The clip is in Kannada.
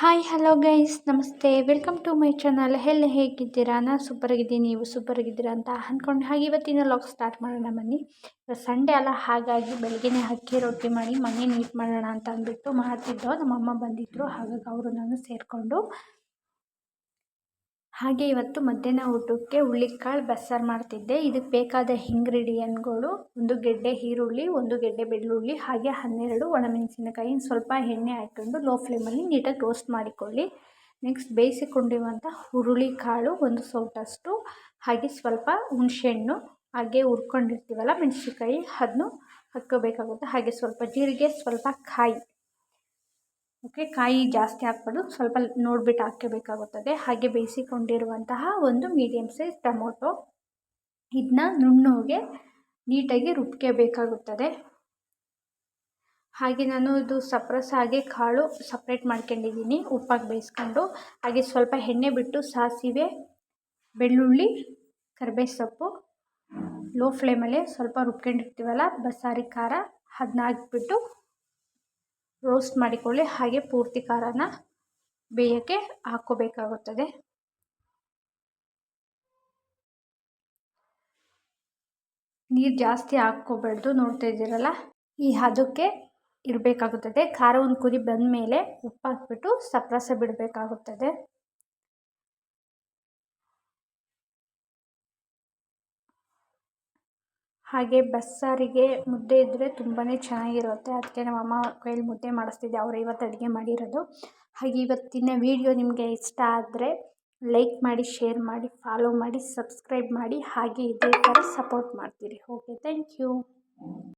ಹಾಯ್, ಹಲೋ ಗೈಸ್, ನಮಸ್ತೆ. Welcome to my channel. ಎಲ್ಲ ಹೇಗಿದ್ದೀರಾ? ನಾನು ಸೂಪರಾಗಿದ್ದೀನಿ. ನೀವು ಸೂಪರಾಗಿದ್ದೀರಾ ಅಂತ ಅಂದ್ಕೊಂಡು ಹಾಗೆ ಇವತ್ತಿನ ಲಾಗ್ ಸ್ಟಾರ್ಟ್ ಮಾಡೋಣ ಬನ್ನಿ. ಸಂಡೇ ಅಲ್ಲ, ಹಾಗಾಗಿ ಬೆಳಗ್ಗೆನೇ ಅಕ್ಕಿ ರೊಟ್ಟಿ ಮಾಡಿ ಮನೆ ನೀಟ್ ಮಾಡೋಣ ಅಂತ ಅಂದ್ಬಿಟ್ಟು ಮಾಡ್ತಿದ್ದೋ ನಮ್ಮಮ್ಮ ಬಂದಿದ್ದರು ಹಾಗಾಗಿ ಅವರು ನಾನು ಸೇರಿಕೊಂಡು ಹಾಗೆ ಇವತ್ತು ಮಧ್ಯಾಹ್ನ ಊಟಕ್ಕೆ ಹುಳಿಕಾಳು ಬಸ್ಸಾರು ಮಾಡ್ತಿದ್ದೆ. ಇದಕ್ಕೆ ಬೇಕಾದ ಇಂಗ್ರೀಡಿಯೆಂಟ್ಗಳು, ಒಂದು ಗೆಡ್ಡೆ ಈರುಳ್ಳಿ, ಒಂದು ಗೆಡ್ಡೆ ಬೆಳ್ಳುಳ್ಳಿ, ಹಾಗೆ ಹನ್ನೆರಡು ಒಣಮೆಣಸಿನಕಾಯಿ ಸ್ವಲ್ಪ ಎಣ್ಣೆ ಹಾಕ್ಕೊಂಡು ಲೋ ಫ್ಲೇಮಲ್ಲಿ ನೀಟಾಗಿ ರೋಸ್ಟ್ ಮಾಡಿಕೊಳ್ಳಿ. ನೆಕ್ಸ್ಟ್ ಬೇಯಿಸಿಕೊಂಡಿರುವಂಥ ಹುರುಳಿ ಕಾಳು ಒಂದು ಸೌಟಷ್ಟು ಹಾಗೆ ಸ್ವಲ್ಪ ಹುಣಸೆಹಣ್ಣು, ಹಾಗೆ ಹುರ್ಕೊಂಡಿರ್ತೀವಲ್ಲ ಮೆಣಸಿನ್ಕಾಯಿ ಅದನ್ನು ಹಾಕ್ಕೋಬೇಕಾಗುತ್ತೆ. ಹಾಗೆ ಸ್ವಲ್ಪ ಜೀರಿಗೆ, ಸ್ವಲ್ಪ ಕಾಯಿ. ಓಕೆ, ಕಾಯಿ ಜಾಸ್ತಿ ಹಾಕ್ಬಾರ್ದು ಸ್ವಲ್ಪ ನೋಡಿಬಿಟ್ಟು ಹಾಕಬೇಕಾಗುತ್ತದೆ ಹಾಗೆ ಬೇಯಿಸಿಕೊಂಡಿರುವಂತಹ ಒಂದು ಮೀಡಿಯಮ್ ಸೈಜ್ ಟೊಮೊಟೊ. ಇದನ್ನ ನುಣ್ಣಗೆ ನೀಟಾಗಿ ರುಬ್ಕೋಬೇಕಾಗುತ್ತದೆ. ಹಾಗೆ ನಾನು ಇದು ಸಪ್ರಸ್ ಹಾಗೆ ಕಾಳು ಸಪ್ರೇಟ್ ಮಾಡ್ಕೊಂಡಿದ್ದೀನಿ, ಉಪ್ಪಾಗಿ ಬೇಯಿಸ್ಕೊಂಡು. ಹಾಗೆ ಸ್ವಲ್ಪ ಎಣ್ಣೆ ಬಿಟ್ಟು ಸಾಸಿವೆ, ಬೆಳ್ಳುಳ್ಳಿ ಕರಿಬೇ ಸೊಪ್ಪು ಲೋ ಫ್ಲೇಮಲ್ಲೇ ಸ್ವಲ್ಪ ರುಬ್ಕೊಂಡಿರ್ತೀವಲ್ಲ, ಬಸ್ಸಾರಿ ಖಾರ ಅದನ್ನ ಹಾಕ್ಬಿಟ್ಟು ರೋಸ್ಟ್ ಮಾಡಿಕೊಳ್ಳಿ, ಹಾಗೆ ಪೂರ್ತಿ ಖಾರನ ಬೇಯಕ್ಕೆ ಹಾಕ್ಕೋಬೇಕಾಗುತ್ತದೆ. ನೀರು ಜಾಸ್ತಿ ಹಾಕ್ಕೋಬಾರ್ದು, ನೋಡ್ತಾ ಇದ್ದೀರಲ್ಲ? ಈ ಹದಕ್ಕೆ ಇರಬೇಕಾಗುತ್ತದೆ. ಖಾರ ಒಂದು ಕುದಿ ಬಂದ ಮೇಲೆ ಉಪ್ಪು ಹಾಕ್ಬಿಟ್ಟು ಸಪ್ರಸ ಬಿಡಬೇಕಾಗುತ್ತದೆ. ಹಾಗೆ ಬಸ್ಸಾರಿಗೆ ಮುದ್ದೆ ಇದ್ದರೆ ತುಂಬಾ ಚೆನ್ನಾಗಿರುತ್ತೆ. ಅದಕ್ಕೆ ನಮ್ಮ ಅಮ್ಮ ಕೈಯಲ್ಲಿ ಮುದ್ದೆ ಮಾಡಿಸ್ತಿದ್ದೆ. ಅವರು ಇವತ್ತು ಅಡುಗೆ ಮಾಡಿರೋದು. ಹಾಗೆ ಇವತ್ತಿನ ವೀಡಿಯೋ ನಿಮಗೆ ಇಷ್ಟ ಆದರೆ ಲೈಕ್ ಮಾಡಿ, ಶೇರ್ ಮಾಡಿ, ಫಾಲೋ ಮಾಡಿ, ಸಬ್ಸ್ಕ್ರೈಬ್ ಮಾಡಿ. ಹಾಗೆ ಇದೇ ಥರ ಸಪೋರ್ಟ್ ಮಾಡ್ತೀರಿ. Okay, thank you.